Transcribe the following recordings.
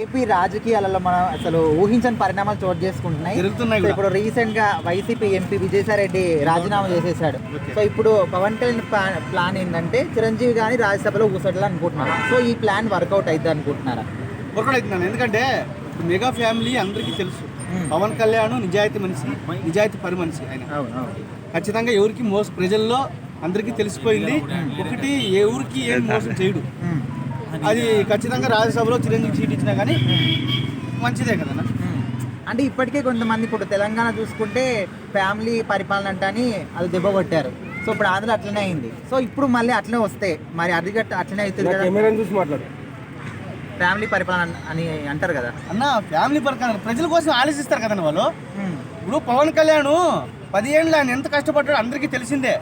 AP రాజకీయాలలో మనం అసలు ఊహించని పరిణామాలు చోటు చేసుకుంటున్నాయి. జరుగుతున్నాయి. ఇప్పుడు రీసెంట్గా వైసీపీ ఎంపీ విజయసాయి రెడ్డి రాజీనామా చేసేసాడు. సో ఇప్పుడు పవన్ కళ్యాణ్ ప్లా- ప్లాన్ ఏంటంటే చిరంజీవి గాని రాజ్యసభలో కూర్చోట్లే అనుకుంటున్నారు? సో ఈ ప్లాన్ వర్కౌట్ అవుతుంది అనుకుంటున్నారా? వర్కౌట్ అవుతున్నాను ఎందుకంటే మెగా ఫ్యామిలీ అందరికీ తెలుసు. పవన్ కళ్యాణ్ నిజాయితీ మనిషి నిజాయితీ పరి మనిషి ఆయన. ఖచ్చితంగా ఎవరికి మోస ప్రజల్లో అందరికీ తెలిసిపోయింది. ఒకటి ఏ ఊరికి ఏం మోసం చేయడు. అది ఖచ్చితంగా రాజ్యసభలో చిరంజీవి సీట్ ఇచ్చినా కానీ మంచిదే కదా ఉమ్. అంటే ఇప్పటికే కొంతమంది ఇప్పుడు తెలంగాణ చూసుకుంటే ఫ్యామిలీ పరిపాలన అంటని అది దెబ్బ కొట్టారు. సో ఇప్పుడు ఆంధ్ర అట్లనే అయింది. సో ఇప్పుడు మళ్ళీ అట్లనే వస్తే మరి అది గట్ట అట్లనే అవుతుంది కదా? చూసి మాట్లాడు. ఫ్యామిలీ పరిపాలన అని అంటారు కదా? అన్న ఫ్యామిలీ ప్రకారం ప్రజల కోసం ఆలోచిస్తారు కదండి వాళ్ళు. ఇప్పుడు పవన్ కళ్యాణ్ పదిహేళ్ళు ఆయన ఎంత కష్టపడ్డాడో అందరికీ తెలిసిందే.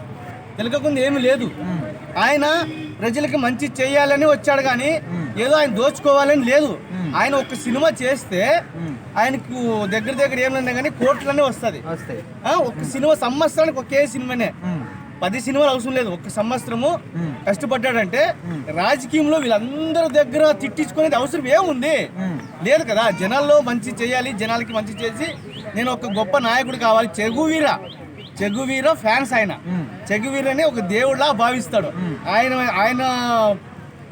తెలియకుండా ఏమీ లేదు. ఆయన ప్రజలకి మంచి చేయాలని వచ్చాడు కానీ. ఏదో ఆయన దోచుకోవాలని లేదు. ఆయన ఒక సినిమా చేస్తే ఆయనకు దగ్గర దగ్గర ఏమన్నా కానీ కోట్లనే వస్తుంది. ఒక సినిమా సంవత్సరానికి ఒకే సినిమానే. పది సినిమాలు అవసరం లేదు. ఒక సంవత్సరము కష్టపడ్డాడంటే. రాజకీయంలో వీళ్ళందరి దగ్గర తిట్టించుకునేది అవసరం ఏముంది? లేదు కదా. జనాల్లో మంచి చేయాలి జనాలకి మంచి చేసి నేను ఒక గొప్ప నాయకుడు కావాలి. చెగువీర చెగువీర ఫ్యాన్స్ ఆయన. చెగువీరని ఒక దేవుడిలా భావిస్తాడు. ఆయన ఆయన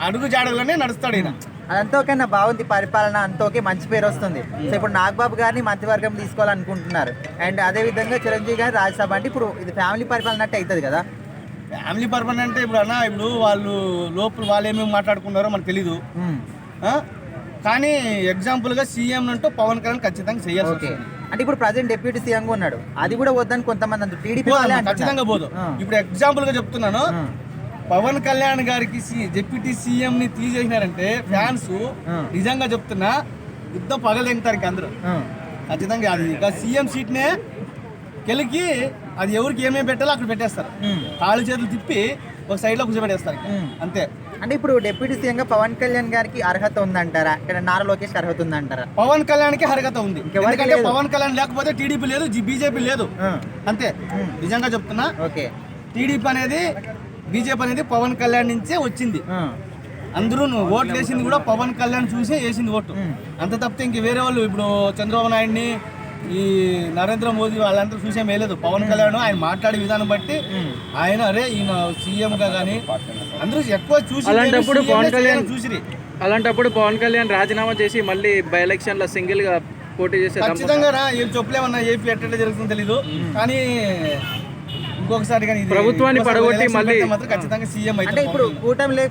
అడుగు జాడగలోనే నడుస్తాడు ఈయన. అదంతా బాగుంది పరిపాలన అంతా ఓకే మంచి పేరు వస్తుంది. సో ఇప్పుడు నాగబాబు గారిని మంత్రివర్గం తీసుకోవాలనుకుంటున్నారు. అండ్ అదే విధంగా చిరంజీవి గారి రాజ్యసభ అంటే ఇప్పుడు ఇది ఫ్యామిలీ పరిపాలన అంటే అవుతుంది కదా? ఫ్యామిలీ పర్పన్ అంటే ఇప్పుడు అన్న ఇప్పుడు వాళ్ళు లోపల వాళ్ళు ఏమేమి మాట్లాడుకున్నారో మనకు తెలీదు? కానీ ఎగ్జాంపుల్గా సీఎం అంటూ పవన్ కళ్యాణ్ ఖచ్చితంగా చేయాల్సి ఓకే. అంటే ఇప్పుడు ప్రజెంట్ డిప్యూటీ సీఎం ఉన్నాడు. అది కూడా వద్దని కొంతమంది అంటారు టీడీపీ ఖచ్చితంగా పోదు. ఇప్పుడు ఎగ్జాంపుల్గా చెప్తున్నాను. పవన్ కళ్యాణ్ గారికి డిప్యూటీ సీఎం ని తీసేసినారంటే ఫ్యాన్స్. నిజంగా చెప్తున్నా యుద్ధం పగలెంగుతారు ఇంక అందరూ ఖచ్చితంగా అది ఇక సీఎం సీట్ నే కెలికి అది ఎవరికి ఏమేమి పెట్టాలో అక్కడ పెట్టేస్తారు. కాళ్ళు చేతులు తిప్పి ఒక సైడ్లో కూర్చోబెట్టేస్తారు. అంతే. అంటే ఇప్పుడు డిప్యూటీ సీఎం గా పవన్ కళ్యాణ్ గారికి అర్హత ఉందంటారా? ఇక్కడ నారా లోకేష్ అర్హత ఉందంటారా? పవన్ కళ్యాణ్కి అర్హత ఉంది. ఎందుకంటే. పవన్ కళ్యాణ్ లేకపోతే టీడీపీ లేదు బీజేపీ లేదు. అంతే. నిజంగా చెప్తున్నా ఓకే. టీడీపీ అనేది బీజేపీ అనేది పవన్ కళ్యాణ్ నుంచే వచ్చింది. అందరూ ఓట్లు వేసింది కూడా పవన్ కళ్యాణ్ చూసే వేసింది ఓటు. అంత తప్పితే ఇంక వేరే వాళ్ళు ఇప్పుడు చంద్రబాబు నాయుడిని ఈ నరేంద్ర మోదీ వాళ్ళందరూ చూసే వేయలేదు పవన్ కళ్యాణ్ ఆయన మాట్లాడే విధానం బట్టి. ఆయన అరే ఈయన సీఎం గా కానీ అందరూ ఎక్కువ చూసి అలాంటప్పుడు పవన్ కళ్యాణ్ చూసిరి అలాంటప్పుడు పవన్ కళ్యాణ్ రాజీనామా చేసి మళ్ళీ బై ఎలక్షన్లో సింగిల్గా పోటీ చేసే ఖచ్చితంగా రా ఏం చెప్పలేమన్నా ఏపీ ఎట్లా జరుగుతుందో తెలీదు. కానీ ఇంకొకసారి కానీ ప్రభుత్వాన్ని పడగొట్టి మళ్ళీ- ఖచ్చితంగా సీఎం అంటే అయితే ఇప్పుడు కూటమి లేక